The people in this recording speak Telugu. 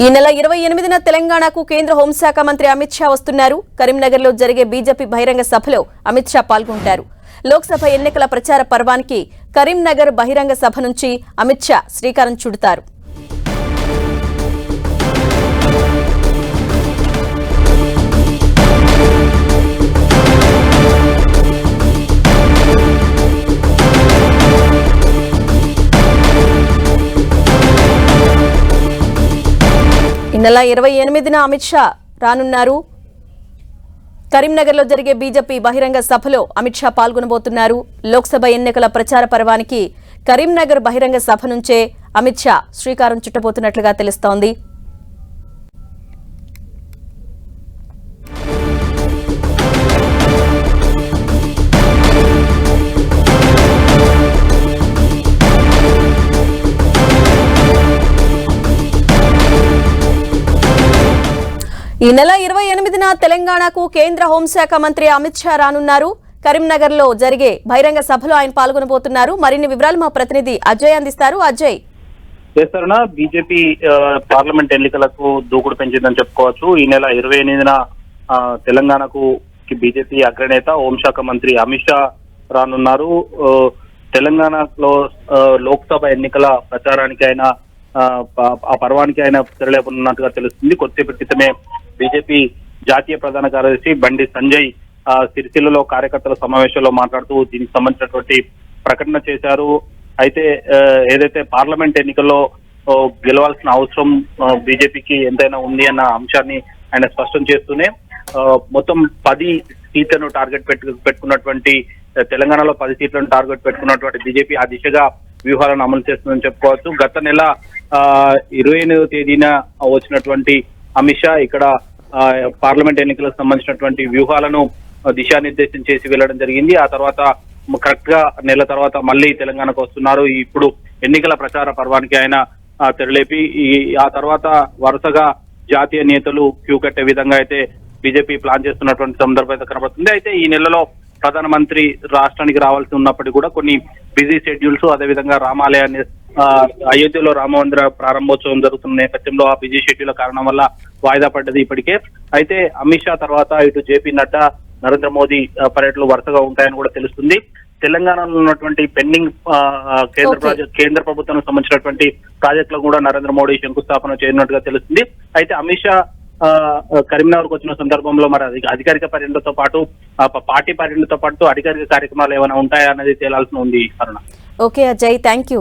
ఈ నెల ఇరవై ఎనిమిదిన తెలంగాణకు కేంద్ర హోంశాఖ మంత్రి అమిత్ షా వస్తున్నారు. కరీంనగర్లో జరిగే బీజేపీ బహిరంగ సభలో అమిత్ షా పాల్గొంటారు. లోక్సభ ఎన్నికల ప్రచార పర్వానికి కరీంనగర్ బహిరంగ సభ నుంచి అమిత్ షా శ్రీకారం చుడతారు. నెల ఇరవై ఎనిమిదిన అమిత్ షా రానున్నారు. కరీంనగర్లో జరిగే బీజేపీ బహిరంగ సభలో అమిత్ షా పాల్గొనబోతున్నారు. లోక్సభ ఎన్నికల ప్రచార పర్వానికి కరీంనగర్ బహిరంగ సభ నుంచే అమిత్ షా శ్రీకారం చుట్టబోతున్నట్లుగా తెలుస్తోంది. ఈ నెల ఇరవై ఎనిమిదిన తెలంగాణకు కేంద్ర హోంశాఖ మంత్రి అమిత్ షా రానున్నారు. కరీంనగర్లో జరిగే బహిరంగ సభలో ఆయన పాల్గొనబోతున్నారు. మరిన్ని వివరాలు మా ప్రతినిధి అజయ్ అందిస్తారు. అజయ్. చేస్తారన బీజేపీ పార్లమెంట్ ఎన్నికలకు దూకుడు పెంచిందని చెప్పుకోవచ్చు. ఈ నెల ఇరవై ఎనిమిదిన తెలంగాణకు బీజేపీ అగ్రనేత హోంశాఖ మంత్రి అమిత్ షా రానున్నారు. తెలంగాణలో లోక్సభ ఎన్నికల ప్రచారానికి ఆయన ఆ, ప- ఆ పర్వానికి ఆయన తెరలేపనున్నట్టుగా తెలుస్తుంది. కొద్దిసేపటి క్రితమే బీజేపీ జాతీయ ప్రధాన కార్యదర్శి బండి సంజయ్ సిరిసిల్లలో కార్యకర్తల సమావేశంలో మాట్లాడుతూ దీనికి సంబంధించినటువంటి ప్రకటన చేశారు. అయితే ఏదైతే పార్లమెంట్ ఎన్నికల్లో గెలవాల్సిన అవసరం బీజేపీకి ఎంతైనా ఉంది అన్న అంశాన్ని ఆయన స్పష్టం చేస్తూనే మొత్తం పది సీట్లను టార్గెట్ పెట్టు పెట్టుకున్నటువంటి తెలంగాణలో పది సీట్లను టార్గెట్ పెట్టుకున్నటువంటి బీజేపీ ఆ దిశగా వ్యూహాలను అమలు చేస్తుందని చెప్పుకోవచ్చు. గత నెల ఆ, ఇరవై ఎనిమిదో తేదీన వచ్చినటువంటి అమిత్ షా ఇక్కడ పార్లమెంట్ ఎన్నికలకు సంబంధించినటువంటి వ్యూహాలను దిశానిర్దేశం చేసి వెళ్ళడం జరిగింది. ఆ తర్వాత కరెక్ట్గా నెల తర్వాత మళ్ళీ తెలంగాణకు వస్తున్నారు. ఇప్పుడు ఎన్నికల ప్రచార పర్వానికి ఆయన తెరలేపి ఈ ఆ తర్వాత వరుసగా జాతీయ నేతలు క్యూ కట్టే విధంగా అయితే బీజేపీ ప్లాన్ చేస్తున్నటువంటి సందర్భం అయితే కనబడుతుంది. అయితే ఈ నెలలో ప్రధానమంత్రి రాష్ట్రానికి రావాల్సి ఉన్నప్పటికీ కూడా కొన్ని బిజీ షెడ్యూల్స్ అదేవిధంగా రామాలయాన్ని అయోధ్యలో రామ మందిర ప్రారంభోత్సవం జరుగుతున్న నేపథ్యంలో ఆ బిజీ షెడ్యూల్ కారణం వల్ల వాయిదా పడ్డది ఇప్పటికే. అయితే అమిత్ షా తర్వాత ఇటు జేపీ నడ్డా నరేంద్ర మోదీ పర్యటనలు వరుసగా ఉంటాయని కూడా తెలుస్తుంది. తెలంగాణలో ఉన్నటువంటి పెండింగ్ కేంద్ర. ప్రాజెక్ట్ కేంద్ర ప్రభుత్వానికి సంబంధించినటువంటి ప్రాజెక్టులకు కూడా నరేంద్ర మోడీ శంకుస్థాపన చేయనున్నట్టుగా తెలుస్తుంది. అయితే అమిత్ షా కరీంనగర్కు వచ్చిన సందర్భంలో మరి అధి- అధికారిక పర్యటనతో పాటు పార్టీ పర్యటనతో పాటు అధికారిక కార్యక్రమాలు ఏమైనా ఉంటాయా అనేది తేలాల్సి ఉంది Aruna okay Ajay thank you